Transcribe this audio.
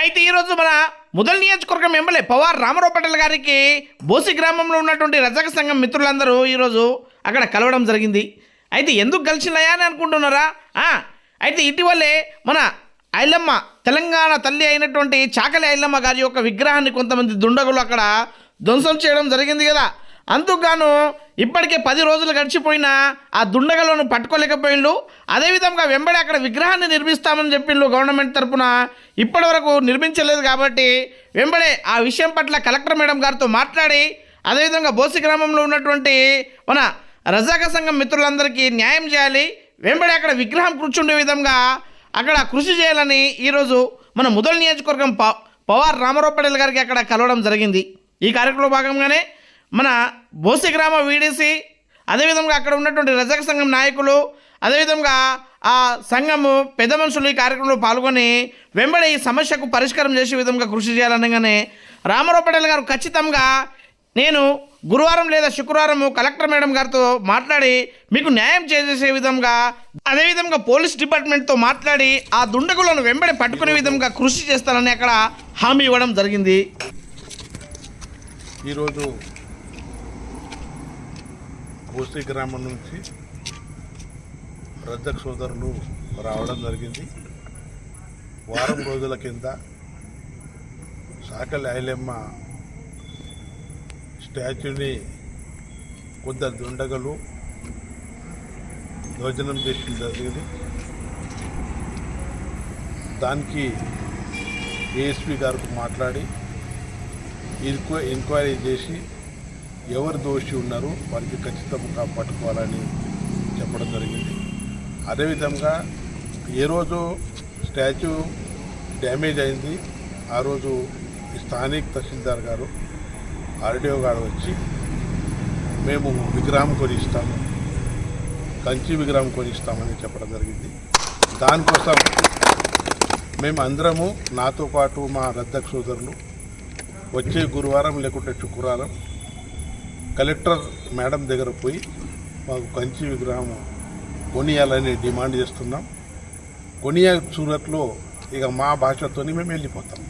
అయితే ఈరోజు మన ముదల్ నియోజకవర్గం ఎమ్మెల్యే పవార్ రామారావు పటేల్ గారికి బోసి గ్రామంలో ఉన్నటువంటి రజక సంఘం మిత్రులందరూ ఈరోజు అక్కడ కలవడం జరిగింది. అయితే ఎందుకు కలిసినాయా అని అనుకుంటున్నారా? అయితే ఇటీవలే మన ఐలమ్మ తెలంగాణ తల్లి అయినటువంటి చాకలి ఐలమ్మ గారి యొక్క విగ్రహాన్ని కొంతమంది దుండగులు అక్కడ ధ్వంసం చేయడం జరిగింది కదా. అందుకుగాను ఇప్పటికే పది రోజులు గడిచిపోయినా ఆ దుండగలను పట్టుకోలేకపోయిండు అదేవిధంగా వెంబడి అక్కడ విగ్రహాన్ని నిర్మిస్తామని చెప్పిండు గవర్నమెంట్ తరపున. ఇప్పటి వరకు నిర్మించలేదు కాబట్టి వెంబడే ఆ విషయం పట్ల కలెక్టర్ మేడం గారితో మాట్లాడి అదేవిధంగా బోసి గ్రామంలో ఉన్నటువంటి మన రజాక సంఘం మిత్రులందరికీ న్యాయం చేయాలి. వెంబడి అక్కడ విగ్రహం కూర్చుండే విధంగా అక్కడ కృషి చేయాలని ఈరోజు మన ముదల్ నియోజకవర్గం పవార్ రామారావు పటేల్ గారికి అక్కడ కలవడం జరిగింది. ఈ కార్యక్రమంలో భాగంగానే మన బోసి గ్రామ వీడీసీ అదేవిధంగా అక్కడ ఉన్నటువంటి రజక సంఘం నాయకులు అదేవిధంగా ఆ సంఘము పెద్ద మనుషులు ఈ కార్యక్రమంలో పాల్గొని వెంబడి ఈ సమస్యకు పరిష్కారం చేసే విధంగా కృషి చేయాలనగానే రామారావు పటేల్ గారు ఖచ్చితంగా నేను గురువారం లేదా శుక్రవారం కలెక్టర్ మేడం గారితో మాట్లాడి మీకు న్యాయం చేసే విధంగా అదేవిధంగా పోలీస్ డిపార్ట్మెంట్తో మాట్లాడి ఆ దుండగులను వెంబడి పట్టుకునే విధంగా కృషి చేస్తానని అక్కడ హామీ ఇవ్వడం జరిగింది. ఈరోజు బోసి గ్రామం నుంచి రద్దక్ సోదరులు రావడం జరిగింది. వారం రోజుల కింద సాకలి ఐలెమ్మ స్టాచ్యూని కొందరు దుండగలు ధ్వజనం చేసిన జరిగింది. దానికి ఏఎస్పీ గారికి మాట్లాడి ఎంక్వై ఎంక్వైరీ చేసి ఎవరు దోషి ఉన్నారు వారికి ఖచ్చితంగా పట్టుకోవాలని చెప్పడం జరిగింది. అదేవిధంగా ఏ రోజు స్టాచ్యూ డ్యామేజ్ అయింది ఆ రోజు స్థానిక తహసీల్దార్ గారు ఆర్డీఓ గారు వచ్చి మేము విగ్రహం కొనిస్తాము కంచి విగ్రహం కొనిస్తామని చెప్పడం జరిగింది. దానికోసం మేము అందరము నాతో పాటు మా రద్దక్ సోదరులు వచ్చే గురువారం లేకుంటే శుక్రవారం కలెక్టర్ మేడం దగ్గర పోయి మాకు కంచి విగ్రహం కొనియాలని డిమాండ్ చేస్తున్నాం. కొనియా సూరత్లో ఇక మా భాషతోని మేము వెళ్ళిపోతాం.